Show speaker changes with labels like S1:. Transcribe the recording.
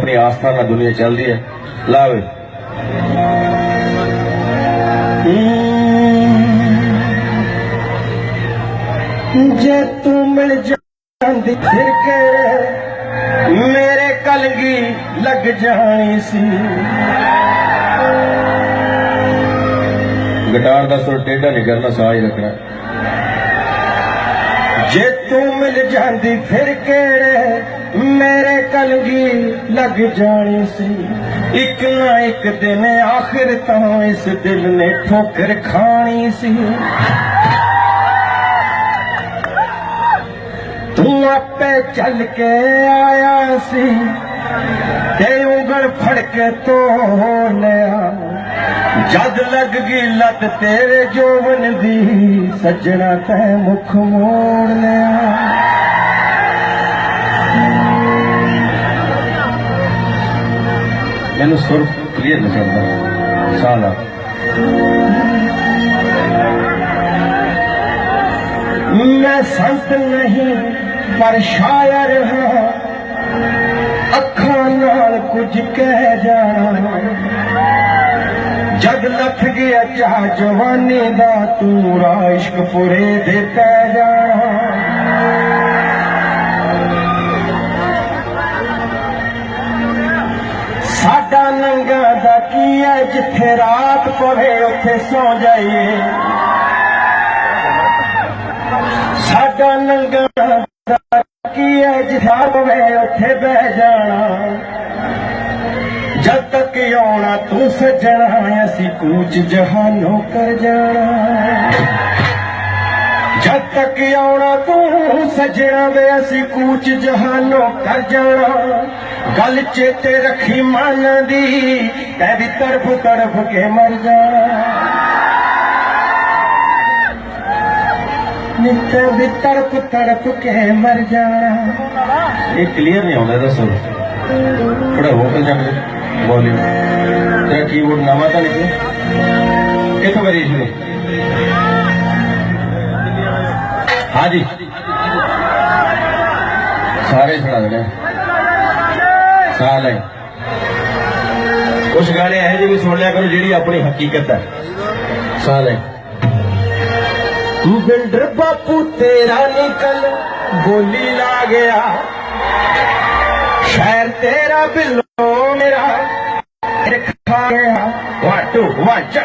S1: ਆਪਣੀ ਆਸਥਾ ਨਾਲ ਦੁਨੀਆ ਚੱਲਦੀ ਹੈ। ਲਾਵੇ ਜੇ ਤੂੰ ਮਿਲ ਜਾਂਦੀ ਫਿਰ ਕੇ ਮੇਰੇ ਕਲਗੀ ਲੱਗ ਜਾਣੀ ਸੀ। ਗਿਟਾਰ ਦਾ ਸੁਰ ਟੇਢਾ ਨਹੀਂ ਕਰਨਾ ਸਾਹ ਹੀ ਰੱਖਣਾ। ਜੇ ਤੂੰ ਮਿਲ ਜਾਂਦੀ ਫਿਰ ਕਿਹੜੇ गल लग जानी सी। एक ना एक दिन आखिर तो इस दिल ने ठोकर खानी सी। तू आपे चल के आया सी। ते फड़के तो लिया जद लग गई लत तेरे जोवन दी, सजना तै मुख मोड़ लिया ਮੈਨੂੰ ਸੁਰ ਕਲੀਅਰ ਨਹੀਂ ਕਰਦਾ ਸਾਲਾ ਮੈਂ ਸੰਤ ਨਹੀਂ ਪਰ ਸ਼ਾਇਰ ਹਾਂ ਅੱਖਾਂ ਨਾਲ ਕੁਝ ਕਹਿ ਜਾਣਾ ਜਦ ਲੱਥ ਗਿਆ ਚਾਹ ਜਵਾਨੀ ਦਾ ਤੂੰ ਰਾਇਸ਼ਕ ਪੁਰੇ ਦੇ ਪੈ ਜਾਣਾ ਨੰਗਾ ਕੀ ਹੈ ਜਿੱਥੇ ਰਾਤ ਪਵੇ ਉੱਥੇ ਸੌ ਜਾਈਏ? ਸਾਡਾ ਨੰਗਾ ਕੀ ਹੈ ਜਿੱਥੇ ਪਵੇ ਉੱਥੇ ਬਹਿ ਜਾਣਾ। ਜਦ ਤੱਕ ਆਉਣਾ ਤੂੰ ਸੱਜਣਾ, ਅਸੀਂ ਕੂਚ ਜਹਾਨੋਂ ਕਰ ਜਾਣਾ। ਜਦ ਤੱਕ ਆਉਣਾ ਤੂੰ ਸੱਜਣਾ ਵੇ ਅਸੀਂ ਕੂਚ ਜਹਾਨੋਂ ਕਰ ਜਾਣਾ ਗੱਲ ਚੇਤੇ ਰੱਖੀ ਮਨ ਦੀ ਤੈ ਵੀ ਤੜਫ ਤੜਫ ਕੇ ਮਰ ਜਾਣਾ ਨਿੱਤ ਵੀ ਤੜਫ ਤੜਫ ਕੇ ਮਰ ਜਾਣਾ ਇਹ ਕਲੀਅਰ ਨਹੀਂ ਆਉਂਦਾ ਦੱਸੋ ਥੋੜਾ ਵੋਕਲ ਜੰਗ ਵੋਲਿਊਮ ਤੇਰਾ ਕੀਬੋਰਡ ਨਵਾਂ ਤਾਂ ਨਿਕਲਿਆ ਕਿੱਥੋਂ ਕਰੀ ਸ਼ੁਰੂ हाँ जी। सारे सुना देने। सारे कुछ गाने ऐसे भी सुन लिया करो जी अपनी हकीकत है। सारे बिल्डर बापू, तेरा निकल, गोली ला गया। शहर तेरा बिलो मेरा खा गया। वाटू वाच